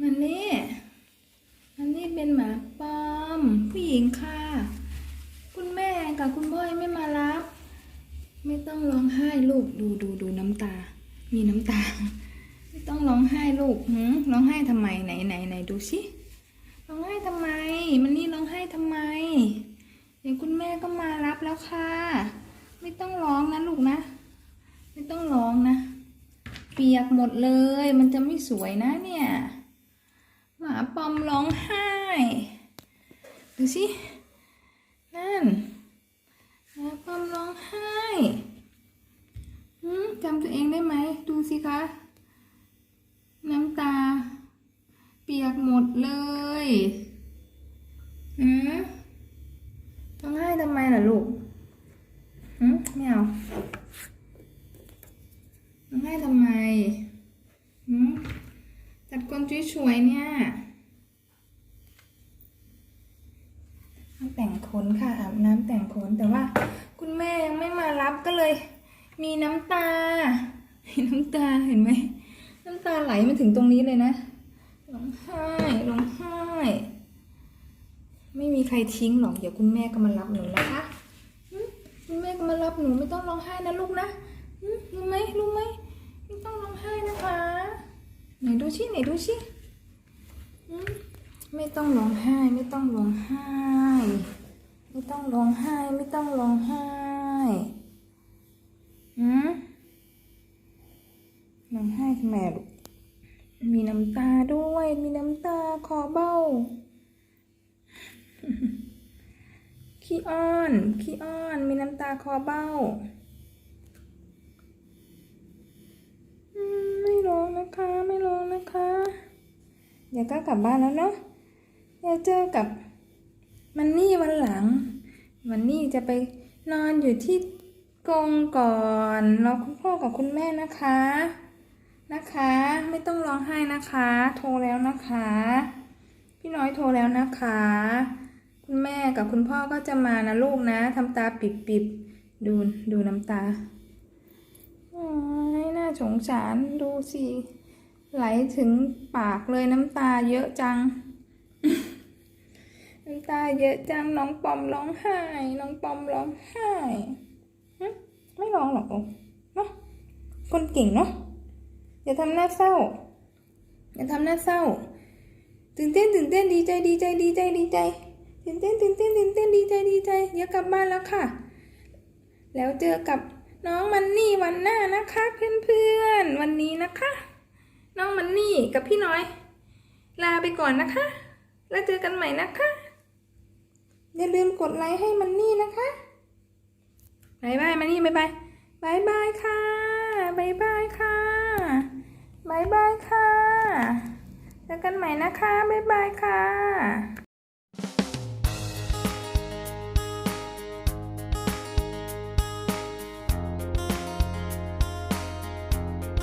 มันนี่มันนี่เป็นหมาปอม ผู้หญิงค่ะ คุณแม่กับคุณพ่อยังไม่มารับ ไม่ต้องร้องไห้ลูกดูดูดูน้ำตา มีน้ำตา ไม่ต้องร้องไห้ลูกหืมร้องไห้ทำไมไหนไหนไหนดูสิร้องไห้ทำไม มันนี่ร้องไห้ทำไม เดี๋ยวคุณแม่ก็มารับแล้วค่ะ ไม่ต้องร้องนะลูกนะ ไม่ต้องร้องนะ ปียกหมดเลย มันจะไม่สวยนะเนี่ย หมาปอมร้องไห้ ดูสิ นั่น หมาปอมร้องไห้จำตัวเองได้ไหม ดูสิคะ น้ำตา เปียกหมดเลยหืมร้องไห้ทำไมล่ะลูกหืมไม่เอาร้องไห้ทำไม ตัดกนสวยๆเนี่ยน้ำแต่งขนค่ะอาบน้ำแต่งขนแต่ว่า คุณแม่ยังไม่มารับก็เลย มีน้ำตา มีน้ำตาเห็นไหมน้ำตาไหลมาถึงตรงนี้เลยนะร้องไห้ร้องไห้ ไม่มีใครทิ้งหรอกเดี๋ยวคุณแม่ก็มารับหนูนะคะคุณแม่ก็มารับหนูไม่ต้องร้องไห้นะลูกนะรู้ไหมรู้ไหมไม่ต้องร้องไห้นะคะ นดูชิไหนดูชิไม่ต้องร้องไห้ไม่ต้องร้องไห้ ไม่ต้องร้องไห้ ไม่ต้องร้องไห้หืมร้องไห้ทำไมลูกมีน้ำตาด้วย มีน้ำตาคอเบ้า ขี้อ้อน ขี้อ้อน มีน้ำตาคอเบ้าอืมไม่ร้องนะคะ ไม่ร้องนะคะ เดี๋ยวก็กลับบ้านแล้วเนาะเดี๋ยวเจอกับมันนี่วันหลัง มันนี่จะไปนอนอยู่ที่กรงก่อนรอคุณพ่อกับคุณแม่นะคะ นะคะ ไม่ต้องร้องไห้นะคะ โทรแล้วนะคะ พี่น้อยโทรแล้วนะคะ คุณแม่กับคุณพ่อก็จะมานะลูกนะทำตาปิบๆดูดูน้ำตาโอ้ยน่าสงสารดูสิ ไหลถึงปากเลยน้ำตาเยอะจัง น้ำตาเยอะจังน้องปอมร้องไห้ น้องปอมร้องไห้ไม่ร้องหรอกลูกเนาะคนเก่งเนาะอย่าทำหน้าเศร้า อย่าทำหน้าเศร้า ตื่นเต้นตื่นเต้นดีใจดีใจดีใจดีใจตื่นเต้นตื่นเต้นตื่นเต้นดีใจดีใจเดี๋ยวกลับบ้านแล้วค่ะ แล้วเจอกับน้องมันนี่วันหน้านะคะ เพื่อนๆวันนี้นะคะ น้องมันนี่กับพี่น้อย ลาไปก่อนนะคะ แล้วเจอกันใหม่นะคะ อย่าลืมกดไลค์ให้มันนี่นะคะบายบายมันนี่บายบายบายบายค่ะบายบายค่ะบายบายค่ะเจอกันใหม่นะคะบายบายค่ะ